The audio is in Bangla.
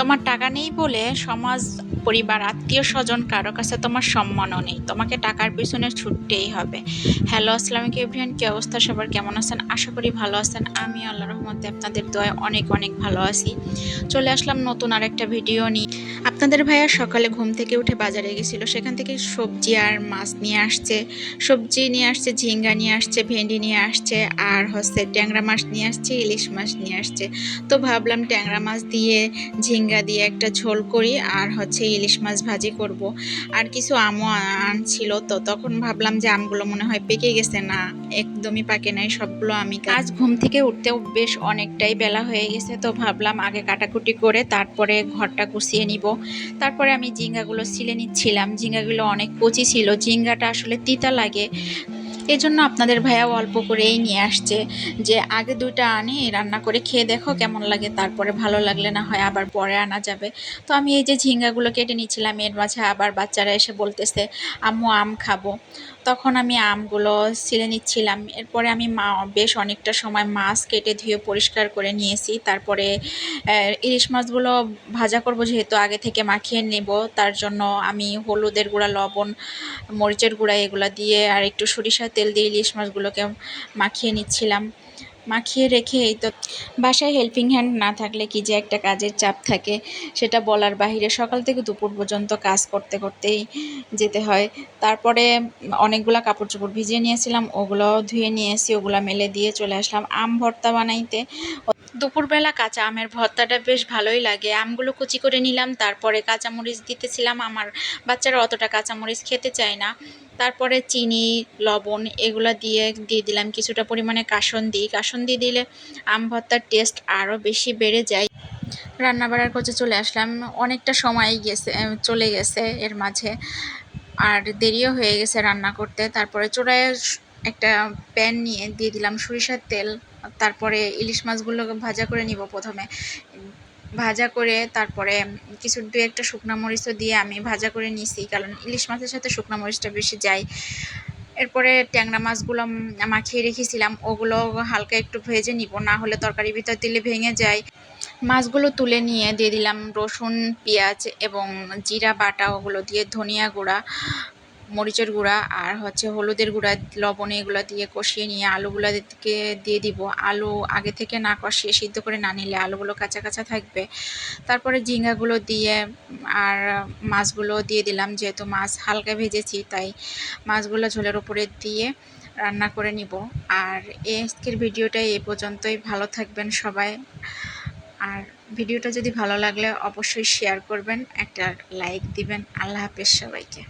তোমার টাকা নেই বলে সমাজ পরিবার, আত্মীয় স্বজন, কারও কাছে তোমার সম্মানও নেই। তোমাকে টাকার পিছনে ছুটতেই হবে। হ্যালো আসসালামিক এভরিয়ান কী অবস্থা? সবার কেমন আছেন? আশা করি ভালো আছেন। আমি আল্লাহ রহমতে আপনাদের দয়া অনেক অনেক ভালো আছি। চলে আসলাম নতুন আর একটা ভিডিও নিয়ে। আপনাদের ভাইয়া সকালে ঘুম থেকে উঠে বাজারে গেছিল। সেখান থেকে সবজি আর মাছ নিয়ে আসছে। সবজি নিয়ে আসছে, ঝিঙ্গা নিয়ে আসছে, ভেন্ডি নিয়ে আসছে, আর হচ্ছে ট্যাংরা মাছ নিয়ে আসছে, ইলিশ মাছ নিয়ে আসছে। তো ভাবলাম ট্যাংরা মাছ দিয়ে, ঝিঙ্গা দিয়ে একটা ঝোল করি, আর হচ্ছে ইলিশ মাছ ভাজি করব। আর কিছু আমও আনছিল তো তখন ভাবলাম যে আমগুলো মনে হয় পেকে গেছে না, একদমই পাকে নাই, সবগুলো আমি আজ ঘুম থেকে উঠতেও বেশ অনেকটাই বেলা হয়ে গেছে তো ভাবলাম আগে কাটাকুটি করে তারপরে ঘরটা গুছিয়ে নিব। তারপরে আমি ঝিঙ্গাগুলো ছিলে নিচ্ছিলাম। ঝিঙ্গাগুলো অনেক কচি ছিল। ঝিঙ্গাটা আসলে তিতা লাগে। এই জন্য আপনাদের ভাইয়াও অল্প করেই নিয়ে আসছে যে আগে দুইটা আনি, রান্না করে খেয়ে দেখো কেমন লাগে, তারপরে ভালো লাগলে না হয় আবার পরে আনা যাবে। তো আমি এই যে ঝিঙ্গাগুলো কেটে নিচ্ছিলাম এর মাঝে আবার বাচ্চারা এসে বলতেছে, আম্মু, আম খাব। তখন আমি আমগুলো ছিলে নিচ্ছিলাম। এরপরে আমি মা, বেশ অনেকটা সময় মাছ কেটে ধুয়ে পরিষ্কার করে নিয়েছি। তারপরে ইলিশ মাছগুলো ভাজা করব যেহেতু আগে থেকে মাখিয়ে নেব, তার জন্য আমি হলুদের গুঁড়া, লবণ, মরিচের গুঁড়া এগুলো দিয়ে আর একটু সরিষার তেল দিয়ে ইলিশ মাছগুলোকে মাখিয়ে নিচ্ছিলাম। মাখিয়ে রেখে এই তো বাসায় হেল্পিং হ্যান্ড না থাকলে কি যে একটা কাজের চাপ থাকে, সেটা বলার বাহিরে সকাল থেকে দুপুর পর্যন্ত কাজ করতে করতেই যেতে হয়। তারপরে অনেকগুলা কাপড় চোপড় ভিজিয়ে নিয়েছিলাম ওগুলো ধুয়ে নিয়ে নিয়েছি ওগুলো মেলে দিয়ে চলে আসলাম। আম ভর্তা বানাইতে দুপুরবেলা কাঁচা আমের ভর্তাটা বেশ ভালোই লাগে। আমগুলো কুচি করে নিলাম, তারপরে কাঁচামরিচ দিতেছিলাম। আমার বাচ্চারা অতটা কাঁচামরিচ খেতে চায় না। তারপরে চিনি, লবণ এগুলো দিয়ে দিয়ে দিলাম। কিছুটা পরিমাণে কাসন্দি। কাসন্দি দিলে আম ভর্তার টেস্ট আরও বেশি বেড়ে যায়। রান্না বাড়ার কাছে চলে আসলাম। অনেকটা সময় গেছে চলে গেছে এর মাঝে। আর দেরিও হয়ে গেছে রান্না করতে। তারপরে চোড়ায় একটা প্যান নিয়ে দিয়ে দিলাম সরিষার তেল। তারপরে ইলিশ মাছগুলো ভাজা করে নিব প্রথমে। ভাজা করে তারপরে কিছু দু একটা শুকনো মরিচও দিয়ে আমি ভাজা করে নিছি, কারণ ইলিশ মাছের সাথে শুকনো মরিচটা বেশি যায়। এরপরে ট্যাংরা মাছগুলো মাখিয়ে রেখেছিলাম, ওগুলো হালকা একটু ভেজে নিব, না হলে তরকারির ভিতর দিলে ভেঙে যায়। মাছগুলো তুলে নিয়ে দিয়ে দিলাম রসুন, পেঁয়াজ এবং জিরা বাটা, ওগুলো দিয়ে ধনিয়া গুঁড়া মরিচের গুঁড়া আর হচ্ছে হলুদের গুঁড়া, লবণ এগুলো দিয়ে কষিয়ে নিয়ে আলুগুলো দিকে দিয়ে দিব। আলু আগে থেকে না কষিয়ে সিদ্ধ করে না নিলে আলুগুলো কাঁচা কাঁচা থাকবে। তারপরে ঝিঙ্গাগুলো দিয়ে আর মাছগুলো দিয়ে দিলাম, যেহেতু মাছ হালকা ভেজেছি, তাই মাছগুলো ঝোলের উপরে দিয়ে রান্না করে নিব। আর আজকের ভিডিওটা এ পর্যন্তই। ভালো থাকবেন সবাই। আর ভিডিওটা যদি ভালো লাগলে অবশ্যই শেয়ার করবেন, একটা লাইক দিবেন। আল্লাহ হাফেজ সবাইকে।